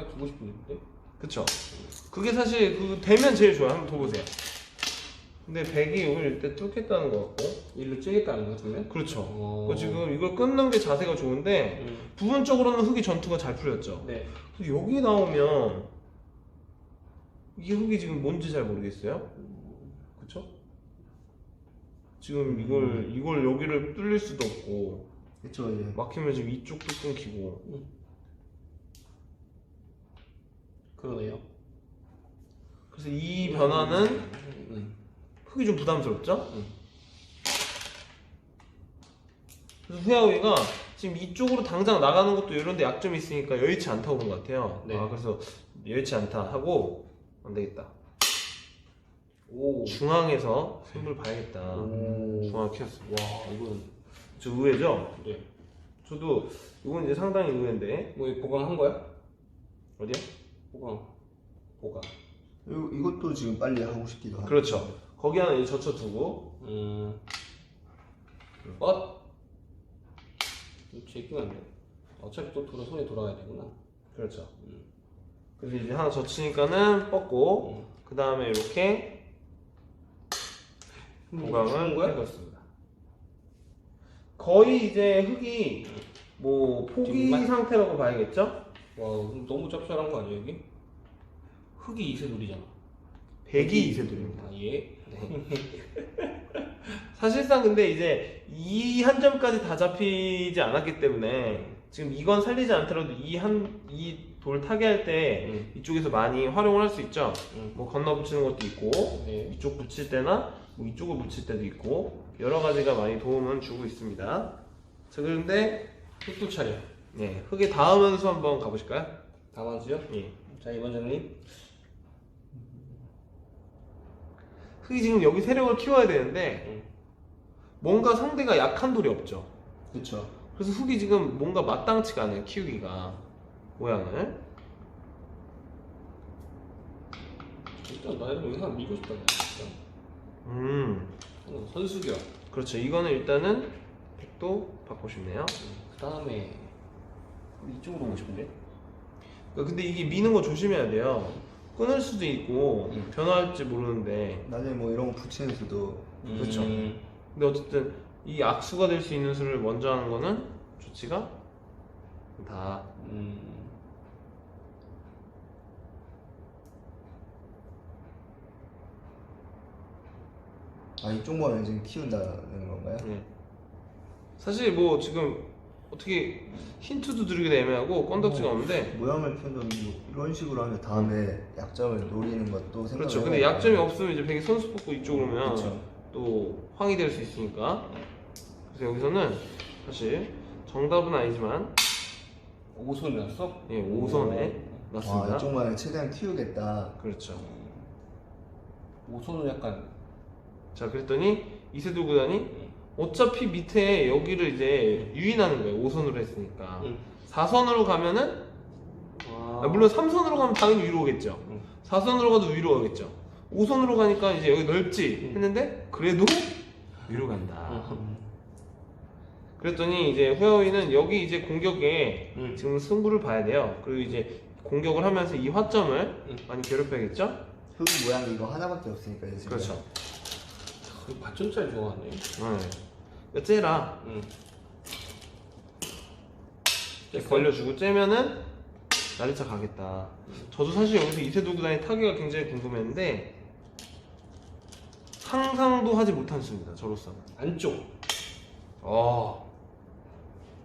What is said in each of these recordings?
빨리 두고 싶은데. 그쵸? 그게 사실 그 되면 제일 좋아요. 한번 둬보세요. 근데 백이 여기를 일단 뚫겠다는 것 같고. 일로 찌겠다는 거 같으면. 그렇죠. 어. 그 지금 이걸 끊는 게 자세가 좋은데 음. 부분적으로는 흙이 전투가 잘 풀렸죠. 네. 근데 여기 나오면 이게 흙이 지금 뭔지 잘 모르겠어요. 그쵸? 지금 이걸 이걸 여기를 뚫릴 수도 없고 그쵸 예. 막히면 지금 이쪽도 끊기고 그러네요. 그래서 이 변화는 음. 흙이 좀 부담스럽죠? 응. 그래서 후야오이가 지금 이쪽으로 당장 나가는 것도 이런 데 약점이 있으니까 여의치 않다고 본 것 같아요. 네. 아, 그래서 여의치 않다 하고 안 되겠다. 오. 중앙에서 승부를 봐야겠다. 오. 중앙 키웠어. 와 이건 저 의외죠? 네. 저도 이건 이제 상당히 의외인데 뭐 보강한 거야? 어디야? 보강. 보강. 이- 이것도 지금 빨리 하고 싶기도 하고 그렇죠. 거기 하나 이제 젖혀두고 음. 어? 제끼면 안 돼. 어차피 또 돌아 손에 돌아가야 되구나. 그렇죠. 음. 그래서 이제 하나 젖히니까는 뻗고 음. 그 다음에 이렇게 보강을 한 거야? 해줬습니다. 거의 이제 흙이 뭐 포기 정말? 상태라고 봐야겠죠? 와 너무 짭짤한 거 아니야 여기? 흙이 이세돌이잖아. 백이 이세돌입니다. 아 예. 사실상 근데 이제 이 한 점까지 다 잡히지 않았기 때문에 지금 이건 살리지 않더라도 이 한 이 돌 타게 할 때 음. 이쪽에서 많이 활용을 할 수 있죠. 음. 뭐 건너 붙이는 것도 있고 네. 이쪽 붙일 때나 뭐 이쪽을 붙일 때도 있고 여러 가지가 많이 도움은 주고 있습니다. 자 그런데 흙도 차려. 네, 흙에 닿으면 수 한번 가보실까요? 다만수요? 예. 자 이번 장님. 흙이 지금 여기 세력을 키워야 되는데 음. 뭔가 상대가 약한 돌이 없죠. 그쵸 그래서 흙이 지금 뭔가 마땅치가 않아요 키우기가 모양을 일단 나는 여기 하나 밀고 싶다. 진짜. 음 어, 선수교. 그렇죠 이거는 일단은 백도 받고 싶네요 그 다음에 이쪽으로 오고 싶은데. 그러니까 근데 이게 미는 거 조심해야 돼요 끊을 수도 있고 음. 변화할지 모르는데 나중에 뭐 이런 거 붙이는 수도 그렇죠. 음. 근데 어쨌든 이 악수가 될 수 있는 수를 먼저 하는 거는 좋지가 다 음. 아 이쪽 모양을 지금 키운다는 건가요? 네. 사실 뭐 지금 어떻게 힌트도 드리기도 애매하고 건덕지가 어. 없는데 모양을 키운다면 뭐 이런 식으로 하면 다음에 약점을 노리는 것도 생각을 그렇죠 근데 해봐야 약점이. 없으면 이제 백이 선수 뽑고 이쪽으로 오면 그쵸. 또 황이 될 수 있으니까 그래서 여기서는 사실 정답은 아니지만 오손이 났어? 예, 5선에 와 맞습니다 이쪽 모양을 최대한 키우겠다 그렇죠 오손은 약간 자 그랬더니 이세돌 구단이 어차피 밑에 여기를 이제 유인하는 거예요 5선으로 했으니까 음. 4선으로 가면은 와. 아, 물론 3선으로 가면 당연히 위로 오겠죠 음. 4선으로 가도 위로 가겠죠 5선으로 가니까 이제 여기 넓지 음. 했는데 그래도 위로 간다 음. 그랬더니 이제 후야오이는 여기 이제 공격에 음. 지금 승부를 봐야 돼요 그리고 이제 공격을 하면서 이 화점을 음. 많이 괴롭혀야겠죠 흙 모양이 이거 하나밖에 없으니까 그렇죠 그 받침살 좋아하네. 네. 째라 응. 이렇게 벌려주고 째면은 나리차 가겠다. 저도 사실 여기서 이세돌 구단의 타격가 굉장히 궁금했는데 상상도 하지 못한 수입니다. 저로서는. 안쪽. 어.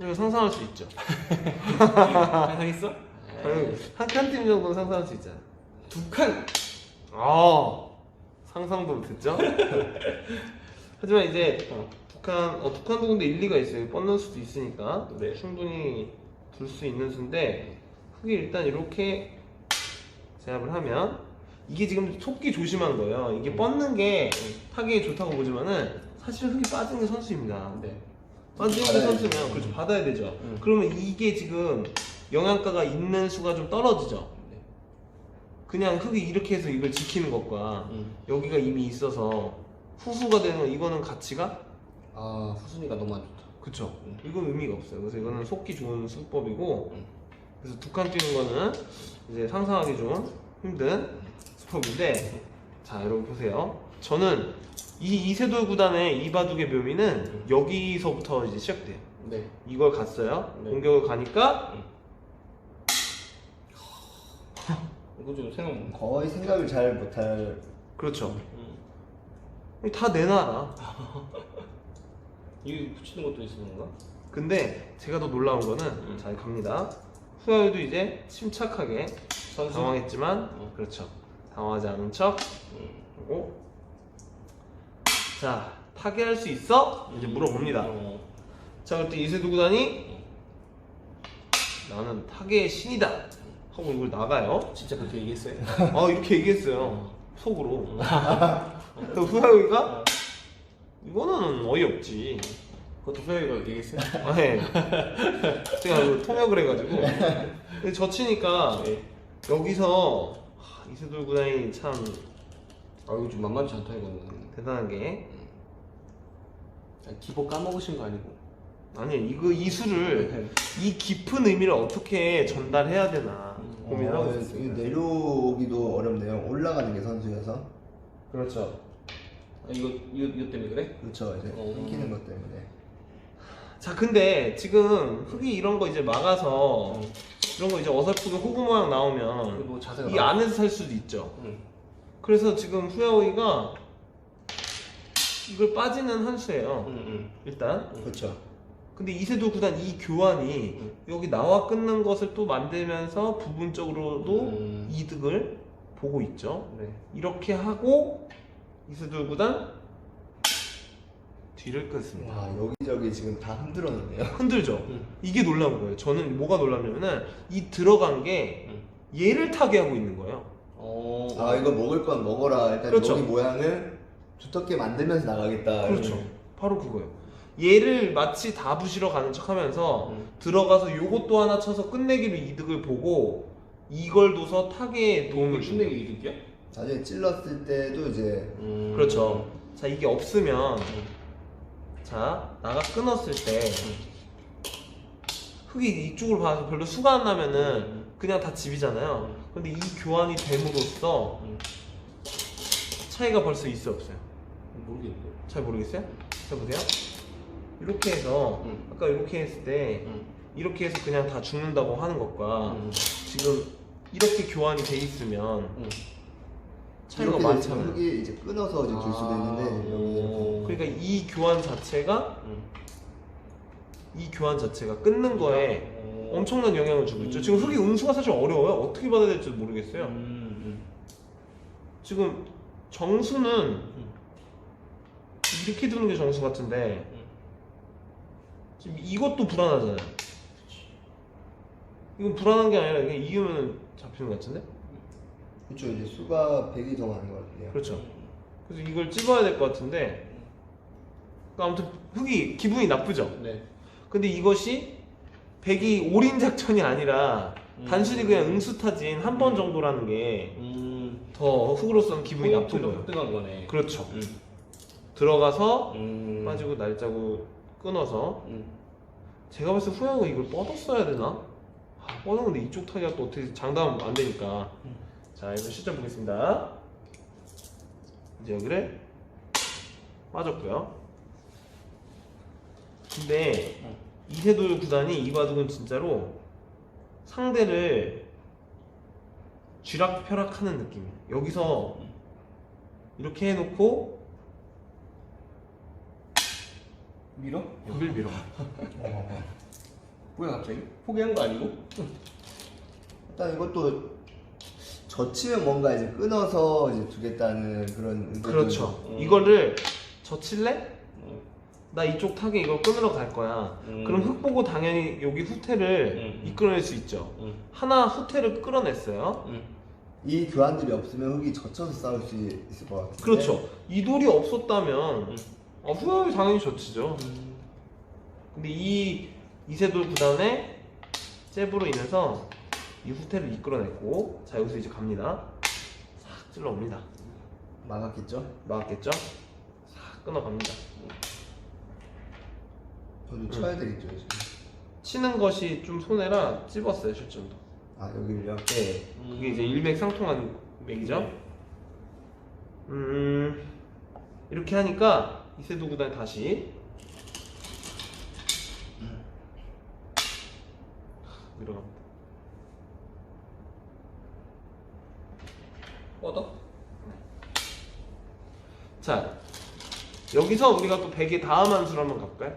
이거 상상할 수 있죠. 상상했어? 한칸 팀 정도는 상상할 수 있잖아. 두 칸. 아 상상도 못했죠. 하지만 이제 어. 북한 어 북한도 근데 일리가 있어요. 뻗는 수도 있으니까 네. 충분히 둘 수 있는 수인데 흙이 일단 이렇게 제압을 하면 이게 지금 속기 조심한 거예요. 이게 뻗는 게 타격에 좋다고 보지만은 사실 흙이 빠진 게 선수입니다. 네. 빠진 게 선수면. 그렇죠 받아야 되죠. 음. 그러면 이게 지금 영양가가 있는 수가 좀 떨어지죠. 네. 그냥 흙이 이렇게 해서 이걸 지키는 것과 음. 여기가 이미 있어서 후수가 되는 건 이거는 가치가 아 후순위가 너무 안 좋다. 그쵸 음. 이건 의미가 없어요 그래서 이거는 속기 좋은 수법이고 음. 그래서 두 칸 뛰는 거는 이제 상상하기 좀 힘든 스포인데 자 여러분 보세요. 저는 이 이세돌 구단의 이바둑의 묘미는 여기서부터 이제 시작돼요. 네. 이걸 갔어요. 네. 공격을 가니까 이거 좀 생각 못. 거의 생각을 잘 못할 그렇죠. 음. 다 내놔라. 이거 붙이는 것도 있는 건가? 근데 제가 더 놀라운 거는 잘 갑니다. 후야도 이제 침착하게 선수. 당황했지만 음. 그렇죠. 당황하지 않은 척 음. 하고 자 타개할 수 있어? 이제 물어봅니다. 어. 자 그때 이세두 구단이 나는 타개의 신이다 하고 이걸 나가요. 진짜 그렇게 얘기했어요? 아 이렇게 얘기했어요. 속으로. 그 후야가 이거는 어이없지. 그것도 소영이가 얘기했어요? 아, 네. 제가 그 통역을 해가지고 근데 져치니까 네. 여기서 하, 이세돌 구단이 참 아 이거 좀 만만치 않다 이거는. 대단한 게 아, 기본 까먹으신 거 아니고? 아니 이거 이 수를 이 깊은 의미를 어떻게 전달해야 되나 고민을 하고 어, 있어요. 이거 내려오기도 어렵네요. 올라가는 게 선수여서. 그렇죠. 아, 이거 이거 이거 때문에 그래? 그렇죠. 이제 어. 끊기는 것 때문에. 자 근데 지금 흙이 이런 거 이제 막아서 이런 거 이제 어설프게 호구 모양 나오면 그리고 자세가 이 나와. 안에서 살 수도 있죠. 응. 그래서 지금 후야오이가 이걸 빠지는 한 수예요. 응, 응. 일단 그렇죠. 근데 이세돌 구단 이 교환이 음. 여기 나와 끊는 것을 또 만들면서 부분적으로도 음. 이득을 보고 있죠. 네. 이렇게 하고 이세돌 구단 뒤를 끊습니다. 와 여기저기 지금 다 흔들어 놓네요. 흔들죠. 음. 이게 놀라운 거예요. 저는 뭐가 놀랍냐면은 이 들어간 게 음. 얘를 타게 하고 있는 거예요. 어. 아 이거 먹을 건 먹어라. 일단 그렇죠. 여기 모양을 두텁게 만들면서 나가겠다. 그렇죠. 음. 바로 그거예요. 얘를 마치 다 부시러 가는 척 하면서 음. 들어가서 요것도 하나 쳐서 끝내기로 이득을 보고 이걸 둬서 타개에 도움을 준다. 끝내기 이득이야? 나중에 찔렀을 때도 이제 음. 그렇죠. 자 이게 없으면 음. 자 나가 끊었을 때 흙이 이쪽으로 봐서 별로 수가 안 나면은 음. 그냥 다 집이잖아요. 근데 이 교환이 됨으로써 음. 차이가 벌써 있어 없어요? 모르겠는데. 잘 모르겠어요? 자 보세요. 이렇게 해서 음. 아까 이렇게 했을 때 음. 이렇게 해서 그냥 다 죽는다고 하는 것과 음. 지금 이렇게 교환이 돼 있으면 음. 차이가 이렇게 많잖아요. 흙이 이제 끊어서 이제 줄 수도 있는데 오. 그러니까 이 교환 자체가 음. 이 교환 자체가 끊는 거에 어. 엄청난 영향을 주고 있죠. 음. 지금 흙이 응수가 사실 어려워요. 어떻게 받아야 될지 모르겠어요. 음. 지금 정수는 이렇게 두는 게 정수 같은데 음. 지금 이것도 불안하잖아요. 이건 불안한 게 아니라 그냥 이으면 잡히는 것 같은데? 그렇죠. 이제 수가 100이 더 많은 것 같아요. 그렇죠. 그래서 이걸 찝어야 될 것 같은데 그러니까 아무튼 흙이 기분이 나쁘죠. 네. 근데 이것이 백이 올인 작전이 아니라 음. 단순히 그냥 응수타진 한 번 정도라는 게더 음. 흙으로서는 기분이 나쁜 포인트로 거예요. 획득한 거네. 그렇죠. 음. 들어가서 음. 빠지고 날짜고 끊어서 음. 제가 봤을 때 후야가 이걸 뻗었어야 되나? 아, 뻗은 건데 이쪽 타기가 또 어떻게 장담 안 되니까 자 이번 시점 보겠습니다. 이제 여기를 빠졌고요. 근데 이세돌 구단이 이 바둑은 진짜로 상대를 쥐락펴락하는 느낌이에요. 여기서 이렇게 해놓고 밀어? 여길 밀어. 뭐야 갑자기? 포기한 거 아니고? 일단 이것도 젖히면 뭔가 이제 끊어서 이제 두겠다는 그런 의도도 그렇죠 음. 이거를 젖힐래? 음. 나 이쪽 타게 이걸 끊으러 갈 거야. 음. 그럼 흙 보고 당연히 여기 후퇴를 음. 이끌어낼 수 있죠. 음. 하나 후퇴를 끌어냈어요. 음. 이 교환들이 없으면 흙이 젖혀서 싸울 수 있을 것 같은데 그렇죠. 이 돌이 없었다면 음. 아, 후야이 당연히 젖히죠. 근데 이 이세돌 구단의 잽으로 인해서 이 후퇴를 이끌어냈고 자 여기서 이제 갑니다. 싹 찔러옵니다. 막았겠죠? 막았겠죠? 싹 끊어갑니다. 저도 쳐야 되겠죠 지금 치는 것이 좀 손해라 찝었어요 실점도. 아 여기를요? 네, 그게 이제 일맥상통한 맥이죠. 음 이렇게 하니까 이세도 구단 다시 들어갑니다. 뻗어? 자 여기서 우리가 또 100의 다음 함수를 한번 가볼까요?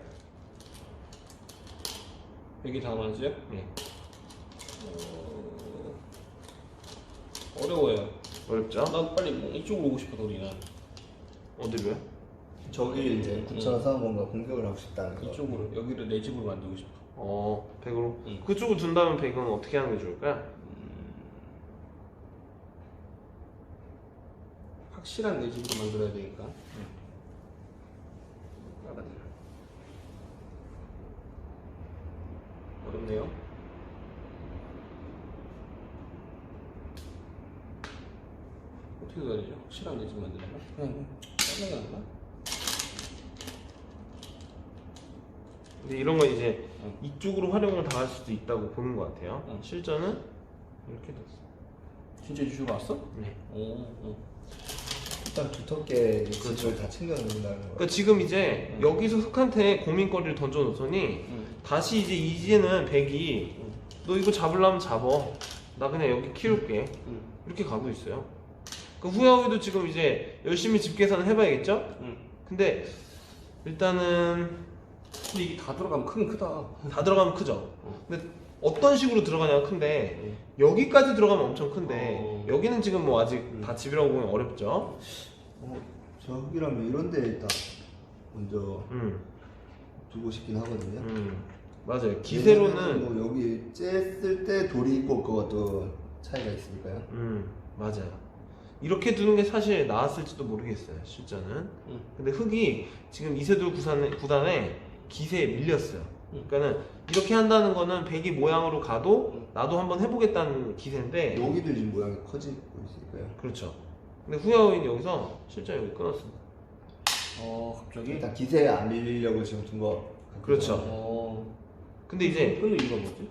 여기 다음 한수요? 네. 어... 어려워요. 어렵죠? 난 빨리 뭐 이쪽으로 오고 싶어 우리는. 어디로요? 저기 이제 사는 뭔가 공격을 하고 싶다는 거. 이쪽으로 여기를 내 집으로 만들고 싶어. 어 100으로 응. 그쪽을 둔다면 100은 어떻게 하는 게 좋을까요? 확실한 내 집으로 만들어야 되니까. 알았네. 어렵네요. 어떻게 해야 되죠? 확실한 내집 만들려면? 그냥 낫나? 근데 이런 건 이제 응. 이쪽으로 활용을 당할 수도 있다고 보는 것 같아요. 응. 실전은 이렇게 됐어. 진짜 이쪽으로 왔어? 네. 오, 오. 일단 두텁게 집을 다 챙겨 놓는다는 거. 그러니까 지금 이제 응. 여기서 흑한테 고민거리를 던져놓더니 응. 다시 이제 이제는 백이 응. 너 이거 잡으려면 잡어. 나 그냥 여기 키울게. 응. 이렇게 가고 있어요. 그 후야오이도 지금 이제 열심히 집 계산을 해봐야겠죠? 응. 근데 일단은 근데 이게 다 들어가면 크긴 크다. 다 들어가면 크죠. 근데 어떤 식으로 들어가냐가 큰데 응. 여기까지 들어가면 엄청 큰데 어. 여기는 지금 뭐 아직 음. 다 집이라고 보면 어렵죠. 어, 저기라면 이런 데 일단 먼저 음, 두고 싶긴 하거든요. 음, 맞아요. 기세로는 왜냐면 뭐 여기 쬐을 때 돌이 있고 그것도 차이가 있으니까요. 음, 맞아요. 이렇게 두는 게 사실 나았을지도 모르겠어요. 실전은. 응. 근데 흑이 지금 이세돌 구단에, 구단에 기세에 밀렸어요. 음. 그러니까는 이렇게 한다는 거는 백이 모양으로 가도 음. 나도 한번 해보겠다는 기세인데 여기도 지금 모양이 커지고 있으니까요. 그렇죠. 근데 후야오인 여기서 실전 여기 끊었습니다. 어, 갑자기? 일단 기세에 안 밀리려고 지금 둔거 그렇죠. 어. 근데 이제 끊는 이유가 뭐지?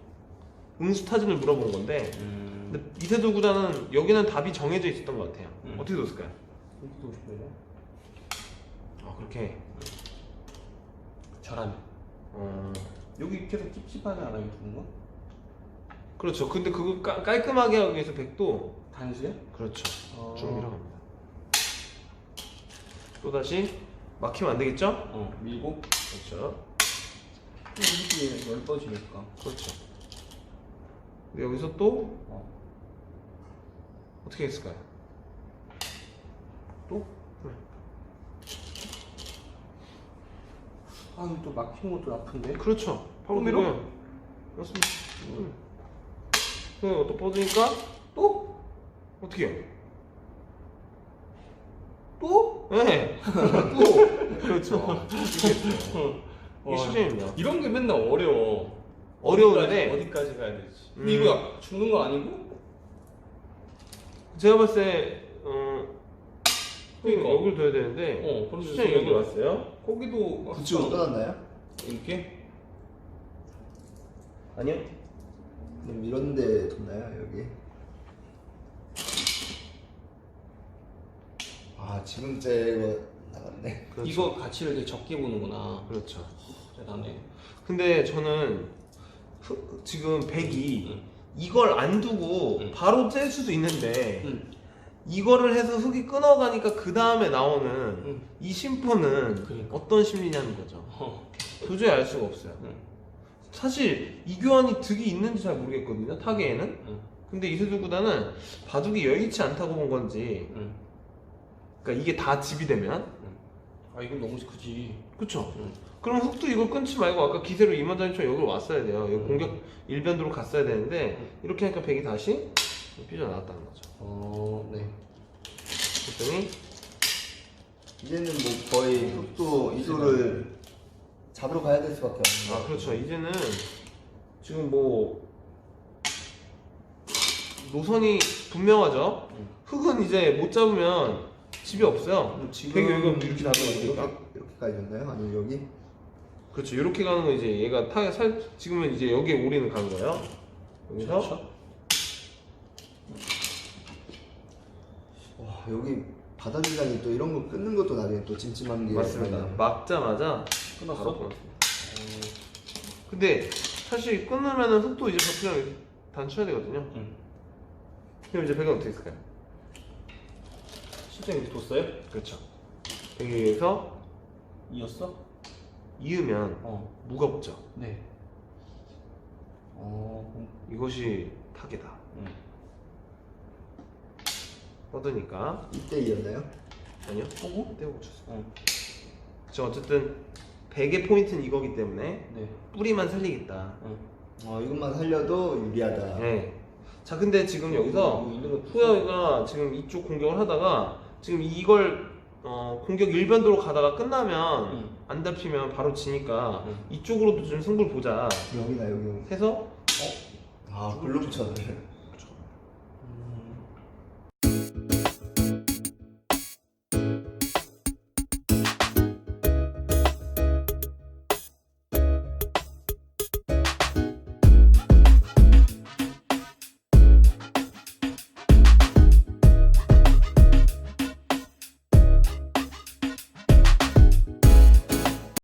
응수 타진을 물어본 건데 음. 근데 이세돌 구단은 여기는 답이 정해져 있었던 것 같아요. 음. 어떻게 뒀을까요? 이렇게 두고 싶어요. 아 그렇게 잘하네. 어 여기 계속 찝찝하지 않아요, 두는 거? 그렇죠. 근데 그거 깔, 깔끔하게 하기 위해서 백도 단수야? 그렇죠. 어. 쭉 밀어갑니다. 또 다시 막히면 안 되겠죠? 어, 밀고. 그렇죠. 이렇게 열 뻗으니까. 그렇죠. 근데 여기서 또 어. 어떻게 했을까요? 또? 아, 또 막힌 것도 아픈데? 그렇죠. 바로 또 밀어? 그렇습니다. 음. 그또 뻗으니까 또 어떻게 해요? 또? 네. 또 그렇죠. 이게 와, 실전입니다. 이런 게 맨날 어려워. 어려운데 어디까지, 어디까지 가야 되지? 음. 근데 이거 죽는 거 아니고? 제가 봤을 때 어, 그러니까. 여기를 둬야 되는데 어, 그런데 실전이 여기 왔어요? 거기도 구축은 끊었나요? 이렇게? 아니요. 그럼 이런 데 뒀나요 여기? 아 지금 째고 나갔네. 그렇죠. 이거 가치를 되게 적게 보는구나. 그렇죠. 대단해. 근데 저는 흑- 지금 100이 응. 이걸 안 두고 응. 바로 뗄 수도 있는데 응. 이거를 해서 흙이 끊어가니까 그 다음에 나오는 응. 이 심포는 그러니까. 어떤 심리냐는 거죠. 어. 도저히 알 수가 없어요. 응. 사실 이 교환이 득이 있는지 잘 모르겠거든요. 타계에는. 응. 근데 이세돌 구단은 바둑이 여의치 않다고 본 건지 응. 그러니까 이게 다 집이 되면 아, 이건 너무 크지. 그쵸? 응. 그럼 흙도 이걸 끊지 말고 아까 기세로 이만장처럼 여기로 왔어야 돼요. 여기 음. 공격 일변도로 갔어야 되는데 이렇게 하니까 백이 다시 삐져나왔다는 거죠. 어, 네. 그랬더니 이제는 뭐 거의 흑도 이도를 잡으러 가야 될 수밖에 없는 아 그렇죠. 이제는 지금 뭐 노선이 분명하죠. 음. 흙은 이제 못 잡으면 집이 없어요. 지금 백이 여기가 이렇게 닫아있으니까. 이렇게 이렇게 까졌나요? 아니면 여기? 그렇죠. 이렇게 가는 건 이제 얘가 타겟 살 지금은 이제 여기에 올인을 가는 거예요. 여기서 그렇죠. 와 여기 바다주장이 또 이런 거 끊는 것도 나중에 또 찜찜한 게 맞습니다. 많이 막자마자 끝났어? 바로 끊었습니다. 근데 사실 끊으면은 흙도 이제 버티면 단쳐야 되거든요. 응. 그럼 이제 배경 어떻게 했을까요? 실제 이렇게 뒀어요? 그렇죠. 여기에서 이었어? 이으면 어. 무겁죠. 네. 어. 음, 이것이 타겟이다. 응. 뻗으니까 이때 이었나요? 아니요. 어? 떼고 쳤어요. 어. 저 어쨌든 백의 포인트는 이거기 때문에 네. 뿌리만 살리겠다. 응. 어 이것만 살려도 유리하다 네. 자 근데 지금 여기서 거 후야가 지금 이쪽 공격을 하다가 지금 이걸 어, 공격 일변도로 가다가 끝나면 응. 안 잡히면 바로 지니까 응. 이쪽으로도 좀 승부를 보자 여기나 여기 해서 아 글로 붙였네